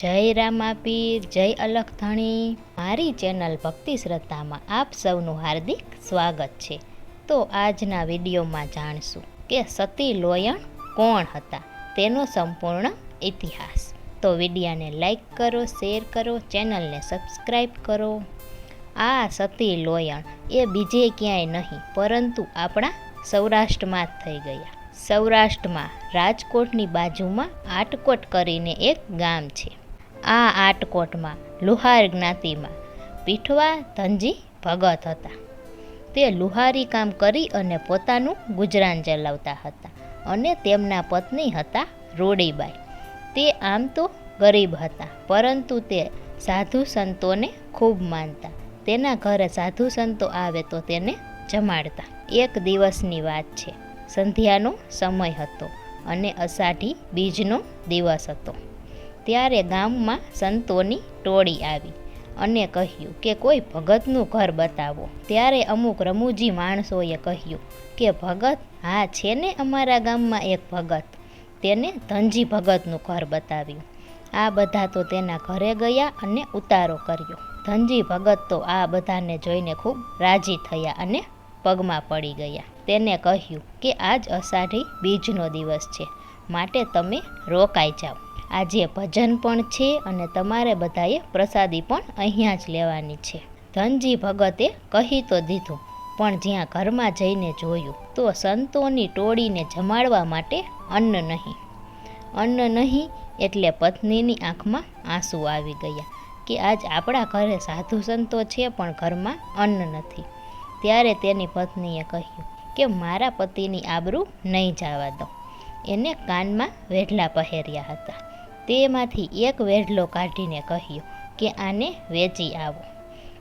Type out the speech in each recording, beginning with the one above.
જય રામાપીર, જય અલખધણી. મારી ચેનલ ભક્તિ શ્રદ્ધામાં આપ સૌનું હાર્દિક સ્વાગત છે. તો આજના વિડીયોમાં જાણશું કે સતી લોયણ કોણ હતા? તેનો સંપૂર્ણ ઇતિહાસ. તો વિડીયાને લાઈક કરો, શેર કરો, ચેનલને સબસ્ક્રાઈબ કરો. આ સતી લોયણ એ બીજે ક્યાંય નહીં, પરંતુ આપણા સૌરાષ્ટ્રમાં જ થઈ ગયા. સૌરાષ્ટ્રમાં રાજકોટની બાજુમાં આટકોટ કરીને એક ગામ છે. આ આટકોટમાં, લુહાર જ્ઞાતિમાં. પીઠવા ધનજી ભગત હતા. તે લુહારી કામ કરી અને પોતાનું ગુજરાન ચલાવતા હતા અને તેમના પત્ની હતા રોડીબાઈ. તે આમ તો ગરીબ હતા, પરંતુ તે સાધુ સંતોને ખૂબ માનતા. તેના ઘરે સાધુ સંતો આવે તો તેને જમાડતા. એક દિવસની વાત છે. સંધ્યાનો સમય હતો અને અષાઢી બીજનો દિવસ હતો. ત્યારે ગામમાં સંતોની ટોળી આવી અને કહ્યું કે કોઈ ભગતનું ઘર બતાવો. ત્યારે અમુક રમૂજી માણસોએ કહ્યું કે, ભગત, હા છે ને અમારા ગામમાં એક ભગત. તેને ધનજી ભગતનું ઘર બતાવ્યું. આ બધા તો તેના ઘરે ગયા અને ઉતારો કર્યો. ધનજી ભગત તો આ બધાને જોઈને ખૂબ રાજી થયા અને પગમાં પડી ગયા. તેને કહ્યું કે, આજ અષાઢી બીજનો દિવસ છે. માટે તમે રોકાઈ જાઓ. આજે ભજન પણ છે અને તમારે બધાએ પ્રસાદી પણ અહીંયા જ લેવાની છે. ધનજી ભગતે કહી તો દીધું, પણ જ્યાં ઘરમાં જઈને જોયું, તો સંતોની ટોળીને જમાડવા માટે અન્ન નહીં. અન્ન નહીં એટલે પત્નીની આંખમાં આંસુ આવી ગયા કે આજ આપણા ઘરે સાધુ સંતો છે પણ ઘરમાં અન્ન નથી. ત્યારે તેની પત્નીએ કહ્યું કે, મારા પતિની આબરૂ નહીં જવા દો. એને કાનમાં વેઢલા પહેર્યા હતા. તેમાંથી એક વેઢલો કાઢીને કહ્યું કે આને વેચી આવો.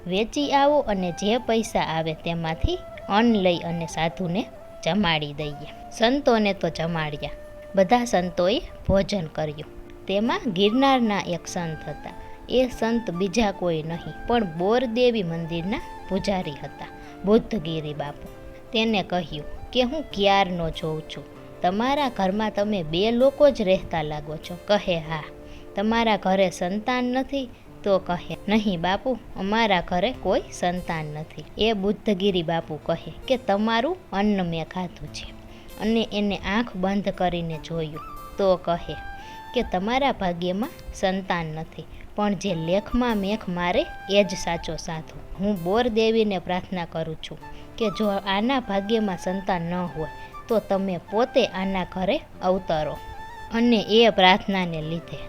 વેચી આવો અને જે પૈસા આવે તેમાંથી અન્ન લઈ અને સાધુને જમાડી દઈએ. સંતોને તો જમાડ્યા. બધા સંતોએ ભોજન કર્યું. તેમાં ગિરનારના એક સંત હતા. એ સંત બીજા કોઈ નહીં, પણ બોરદેવી મંદિરના પૂજારી હતા, બુદ્ધગીરી બાપુ. તેને કહ્યું કે હું ક્યારનો જોઉં છું? તમારા ઘરમાં તમે બે લોકો જ રહેતા લાગો છો. કહે હા. તમારા ઘરે સંતાન નથી તો કહે નહીં બાપુ, અમારા ઘરે કોઈ સંતાન નથી. એ બુદ્ધગીરી બાપુ કહે કે તમારું અન્ન મેં ખાધું છે અને એને આંખ બંધ કરીને જોયું તો કહે કે તમારા ભાગ્યમાં સંતાન નથી, પણ જે લેખમાં મેખ મારે એ જ સાચો સાધુ. હું બોર દેવીને પ્રાર્થના કરું છું કે જો આના ભાગ્યમાં સંતાન ન હોય તો તમે પોતે આના ઘરે અવતરો અને એ પ્રાર્થનાને લીધે.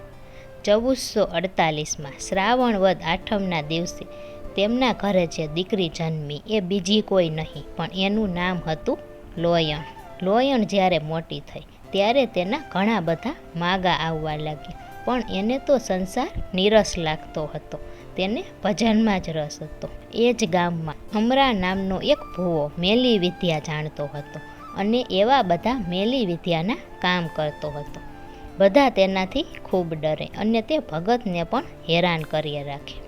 ચૌદસો અડતાલીસમાં શ્રાવણ વદ આઠમના દિવસે તેમના ઘરે જે દીકરી જન્મી એ બીજી કોઈ નહીં, પણ એનું નામ હતું લોયણ. લોયણ જ્યારે મોટી થઈ, ત્યારે તેના ઘણા બધા માગા આવવા લાગ્યા, પણ એને તો સંસાર નીરસ લાગતો હતો, તેને ભજનમાં જ રસ હતો. એ જ ગામમાં અમરા નામનો એક ભૂવો મેલી વિદ્યા જાણતો હતો. અને એવા બધા મેલી વિદ્યાના કામ કરતો હતો. બધા તેનાથી ખૂબ ડરે અને તે ભગતને પણ હેરાન કરી રાખે.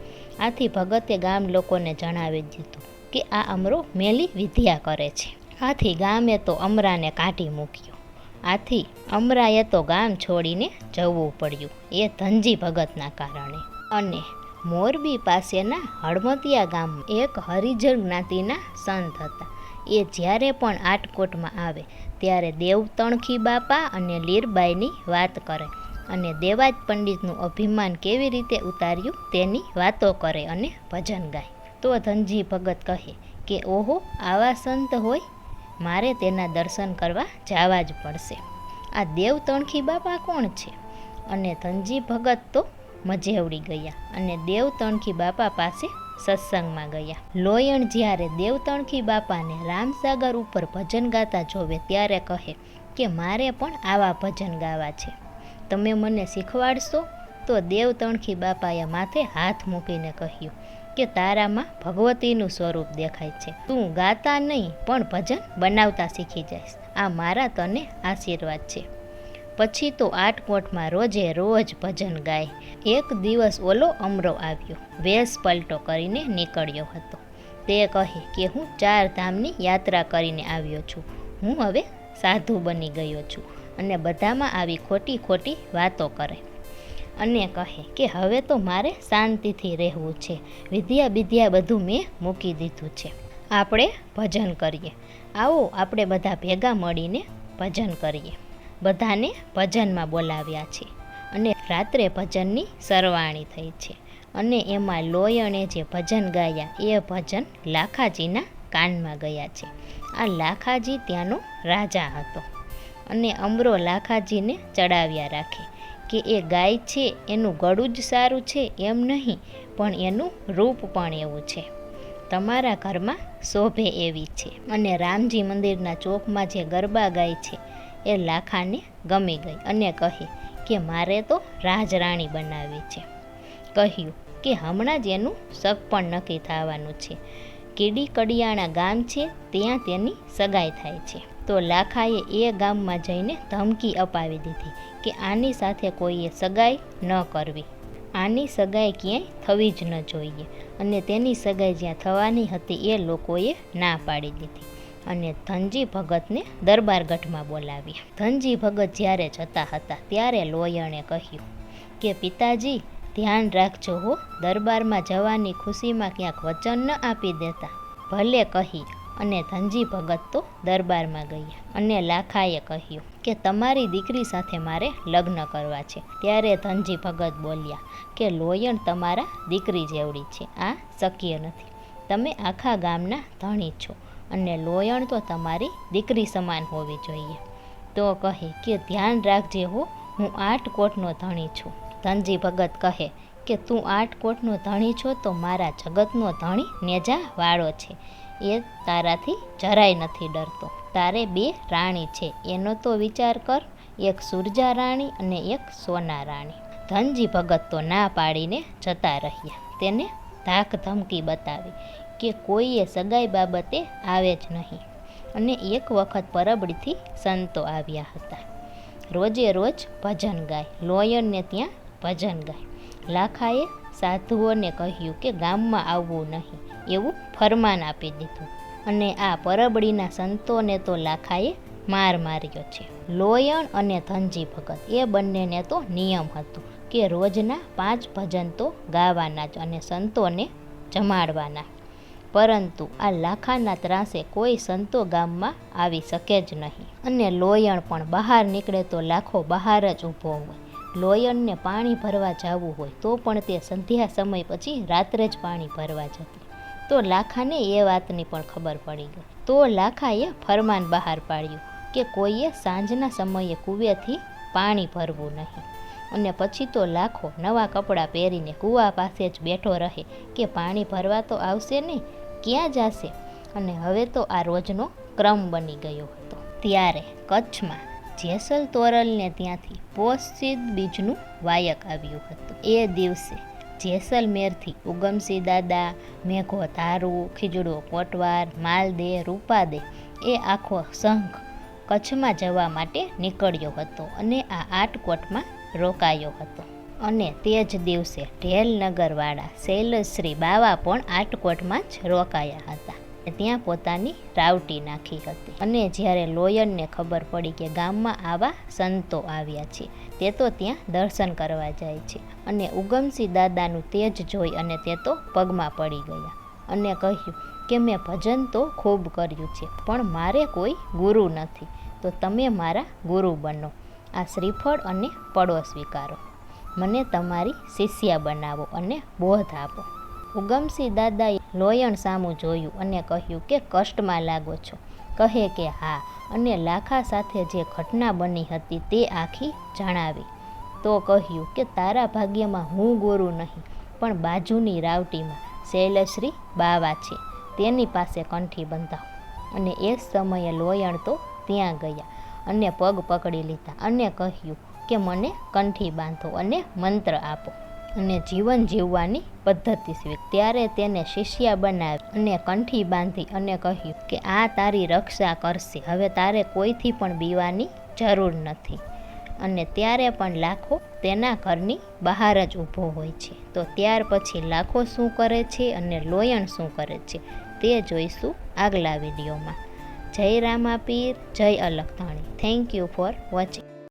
આથી ભગતે ગામ લોકોને જણાવી દીધું કે આ અમરો મેલી વિદ્યા કરે છે. આથી ગામે તો અમરાને કાઢી મૂક્યો. આથી અમરાએ તો ગામ છોડીને જવું પડ્યું, એ ધનજી ભગતના કારણે. અને મોરબી પાસેના હળમતિયા ગામ એક હરિજન જ્ઞાતિના સંત હતા. એ જ્યારે પણ આટકોટમાં આવે, ત્યારે દેવતણખી બાપા અને લીરબાઈની વાત કરે અને દેવાજ પંડિતનું અભિમાન કેવી રીતે ઉતાર્યું તેની વાતો કરે અને ભજન ગાય. તો ધનજી ભગત કહે કે, ઓહો, આવા સંત હોય, મારે તેના દર્શન કરવા જવા જ પડશે. આ દેવતણખી બાપા કોણ છે? અને ધનજી ભગત તો મજેવડી ગયા અને દેવતણખી બાપા પાસે સત્સંગમાં ગયા. લોયણ જ્યારે દેવતણખી બાપાને રામસાગર ઉપર ભજન ગાતા જોવે ત્યારે કહે કે, મારે પણ આવા ભજન ગાવા છે. તમે મને શીખવાડશો? તો દેવતણખી બાપાએ માથે હાથ મૂકીને કહ્યું કે, તારામાં ભગવતીનું સ્વરૂપ દેખાય છે. તું ગાતા નહીં, પણ ભજન બનાવતા શીખી જઈશ. આ મારા તને આશીર્વાદ છે. પછી તો આટકોટમાં રોજે રોજ ભજન ગાય. એક દિવસ ઓલો અમરો આવ્યો. વેશ પલટો કરીને નીકળ્યો હતો. તે કહે કે હું ચાર ધામની યાત્રા કરીને આવ્યો છું. હું હવે સાધુ બની ગયો છું અને બધામાં આવી ખોટી ખોટી વાતો કરે. અને કહે કે હવે તો મારે શાંતિથી રહેવું છે. વિદ્યા વિદ્યા બધું મેં મૂકી દીધું છે. આપણે ભજન કરીએ. આવો આપણે બધા ભેગા મળીને ભજન કરીએ. બધાને ભજનમાં બોલાવ્યા છે અને રાત્રે ભજનની સરવાણી થઈ છે અને એમાં લોયણે જે ભજન ગાયા એ ભજન લાખાજીના કાનમાં ગયા છે. આ લાખાજી ત્યાંનો રાજા હતો અને અમરો લાખાજીને ચડાવ્યા રાખે કે એ ગાય છે, એનું ગળું જ સારું છે એમ નહીં, પણ એનું રૂપ પણ એવું છે. તમારા ઘરમાં શોભે એવી છે અને રામજી મંદિરના ચોકમાં જે ગરબા ગાય છે એ લાખાને ગમી ગઈ અને કહે કે મારે તો રાજરાણી બનાવી છે. કહ્યું કે હમણાં જ એનું શક પણ નક્કી થવાનું છે. કીડી કડિયાણા ગામ છે, ત્યાં તેની સગાઈ થાય છે. તો લાખાએ એ ગામમાં જઈને ધમકી અપાવી દીધી કે આની સાથે કોઈએ સગાઈ ન કરવી. આની સગાઈ ક્યાંય થવી જ ન જોઈએ અને તેની સગાઈ જ્યાં થવાની હતી એ લોકોએ ના પાડી દીધી. અને ધનજી ભગતને દરબારગઢમાં બોલાવ્યા ધનજી ભગત જ્યારે જતા હતા, ત્યારે લોયણે કહ્યું કે, પિતાજી, ધ્યાન રાખજો હો. દરબારમાં જવાની ખુશીમાં ક્યાંક વચન ન આપી દેતા. ભલે કહી અને ધનજી ભગત તો દરબારમાં ગયા અને લાખાએ કહ્યું કે, તમારી દીકરી સાથે મારે લગ્ન કરવા છે. ત્યારે ધનજી ભગત બોલ્યા કે, લોયણ તમારા દીકરી જેવડી છે. આ શક્ય નથી. તમે આખા ગામના ધણી છો. અને લોયણ તો તમારી દીકરી સમાન હોવી જોઈએ. તો કહે કે, ધ્યાન રાખજે હો, હું આઠ કોટનો ધણી છું. ધનજી ભગત કહે કે, તું આઠ કોટનો ધણી છો તો મારા જગતનો ધણી નેજા વાળો છે. એ તારાથી જરાય નથી ડરતો. તારે બે રાણી છે. એનો તો વિચાર કર. એક સુરજા રાણી અને એક સોના રાણી. ધનજી ભગત તો ના પાડીને જતા રહ્યા. તેને ધાક ધમકી બતાવી. કે કોઈએ સગાઈ બાબતે આવે જ નહીં. અને એક વખત પરબડીથી સંતો આવ્યા હતા. રોજે રોજ ભજન ગાય. લોયરને ત્યાં ભજન ગાય. લાખાએ સાધુઓને કહ્યું કે ગામમાં આવવું નહીં, એવું ફરમાન આપી દીધું. અને આ પરબડીના સંતોને તો લાખાએ માર માર્યો છે. લોયણ અને ધનજી ભગત, એ બંનેને તો નિયમ હતું કે રોજના પાંચ ભજન તો ગાવાના જ અને સંતોને જમાડવાના. પરંતુ આ લાખાના ત્રાસે કોઈ સંતો ગામમાં આવી શકે જ નહીં. અને લોયણ પણ બહાર નીકળે તો લાખો બહાર જ ઊભો હોય. લોયણને પાણી ભરવા જવું હોય તો પણ તે સંધ્યા સમય પછી રાત્રે જ પાણી ભરવા જતી. તો લાખાને એ વાતની પણ ખબર પડી ગઈ. તો લાખાએ ફરમાન બહાર પાડ્યું કે કોઈએ સાંજના સમયે કૂવેથી પાણી ભરવું નહીં. અને પછી તો લાખો નવા કપડાં પહેરીને કૂવા પાસે જ બેઠો રહે કે પાણી ભરવા તો આવશે નહીં ક્યાં જશે? અને હવે તો આ રોજનો ક્રમ બની ગયો હતો. ત્યારે કચ્છમાં જેસલ તોરલને ત્યાંથી પોષિત બીજનું વાયક આવ્યું હતું. એ દિવસે જેસલમેરથી ઉગમસિંહ દાદા, મેઘો તારુ ખીજડો કોટવાર, માલદે, રૂપાદે એ આખો સંઘ કચ્છમાં જવા માટે નીકળ્યો હતો અને આ આટકોટમાં રોકાયો હતો. અને તે જ દિવસે ઢેલનગરવાળા શૈલશ્રી બાવા પણ આટકોટમાં જ રોકાયા હતા. ત્યાં પોતાની રાવટી નાખી હતી. અને જ્યારે લોયનને ખબર પડી કે ગામમાં આવા સંતો આવ્યા છે, તે તો ત્યાં દર્શન કરવા જાય છે. અને ઉગમસિંહ દાદાનું તેજ જોઈ અને તે તો પગમાં પડી ગયા. અને કહ્યું કે મેં ભજન તો ખૂબ કર્યું છે, પણ મારે કોઈ ગુરુ નથી. તો તમે મારા ગુરુ બનો. આ શ્રીફળ અને પડો સ્વીકારો. મને તમારી શિષ્યા બનાવો અને બોધ આપો. ઉગમસિંહ દાદાએ લોયણ સામું જોયું અને કહ્યું કે, કષ્ટમાં લાગો છો. કહે કે, હા. અને લાખા સાથે જે ઘટના બની હતી તે આખી જણાવી. તો કહ્યું કે, તારા ભાગ્યમાં હું ગોરુ નહીં, પણ બાજુની રાવટીમાં શૈલશ્રી બાવા છે. તેની પાસે કંઠી બંધાવ. અને એ સમયે લોયણ તો ત્યાં ગયા અને પગ પકડી લીધા અને કહ્યું કે મને કંઠી બાંધો અને મંત્ર આપો. અને જીવન જીવવાની પદ્ધતિ સ્વીક ત્યારે તેને શિષ્યા બનાવી અને કંઠી બાંધી અને કહ્યું કે, આ તારી રક્ષા કરશે. હવે તારે કોઈથી પણ બીવાની જરૂર નથી. અને ત્યારે પણ લાખો તેના ઘરની બહાર જ ઊભો હોય છે. તો ત્યાર પછી લાખો શું કરે છે અને લોયણ શું કરે છે તે જોઈશું આગલા વિડીયોમાં. જય રામાપીર, જય અલખતાણી. Thank you for watching